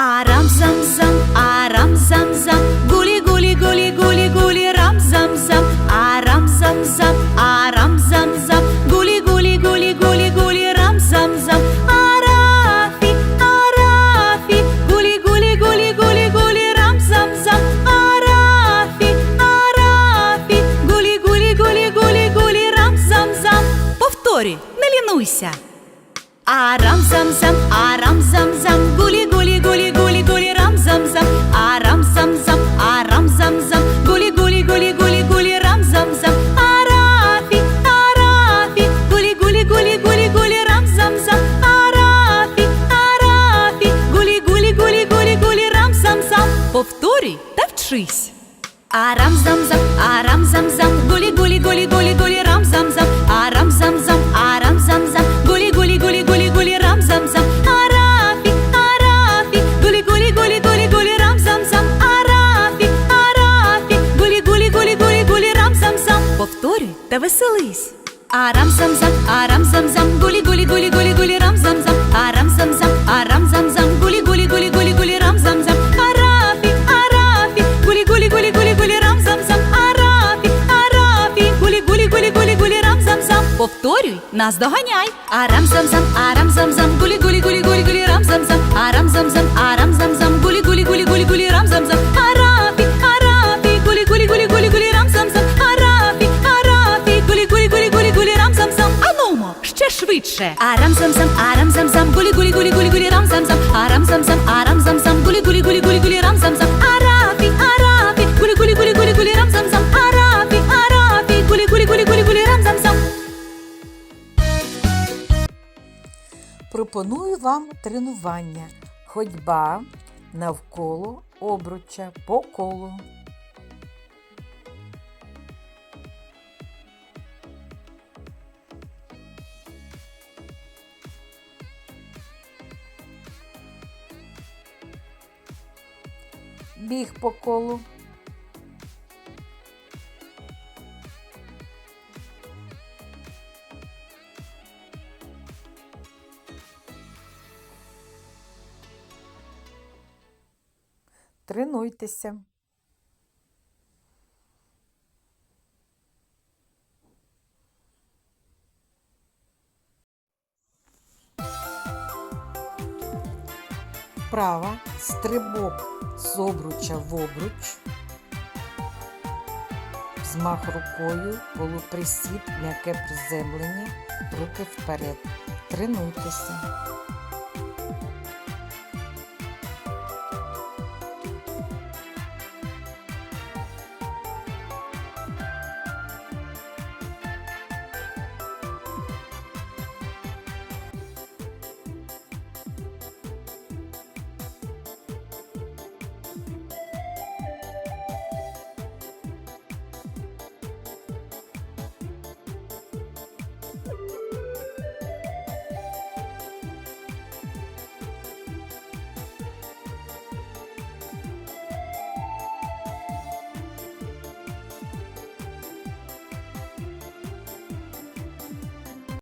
Арам зам зам, арам зам зам, гулі гулі гулі гулі гулі рам зам зам, арам зам зам, арам зам зам, гулі гулі гулі гулі гулі рам зам зам, арафі, арафі, гулі гулі гулі гулі гулі рам зам зам, арафі, арафі, гулі гулі гулі гулі гулі рам зам зам. Повторюй, не лінуйся. Арам зам зам, арам зам зам, гулі гулі гулі гулі гулі рам зам зам, арам зам зам, арам зам зам, гулі гулі гулі гулі гулі рам зам зам, арафі, арафі, гулі гулі гулі гулі гулі рам зам зам, арафі, арафі, гулі гулі гулі гулі гулі рам зам зам. Повторюй та вчись. Арам зам зам, арам веселись. Арам зам зам, арам зам зам, гулі гулі гулі гулі гулі рам зам зам, арам зам зам, арам зам зам, гулі гулі гулі гулі гулі рам зам зам, арафі, арафі, гулі гулі гулі гулі гулі рам зам зам, арафі, арафі, гулі гулі гулі гулі гулі рам зам зам. Повторюй, нас доганяй. Арам зам зам, арам зам зам, гулі гулі гулі гулі гулі рам зам зам, арам зам зам, арам гулі гулі гулі гулі рам зам зам, арафі, арафі, гулі гулі гулі гулі гулі рам зам зам. Пропоную вам тренування. Ходьба навколо обруча по колу. Біг по колу. Тренуйтеся. Вправа стрибок з обруча в обруч. Взмах рукою, полуприсід, м'яке приземлення, руки вперед. Тренуйтеся.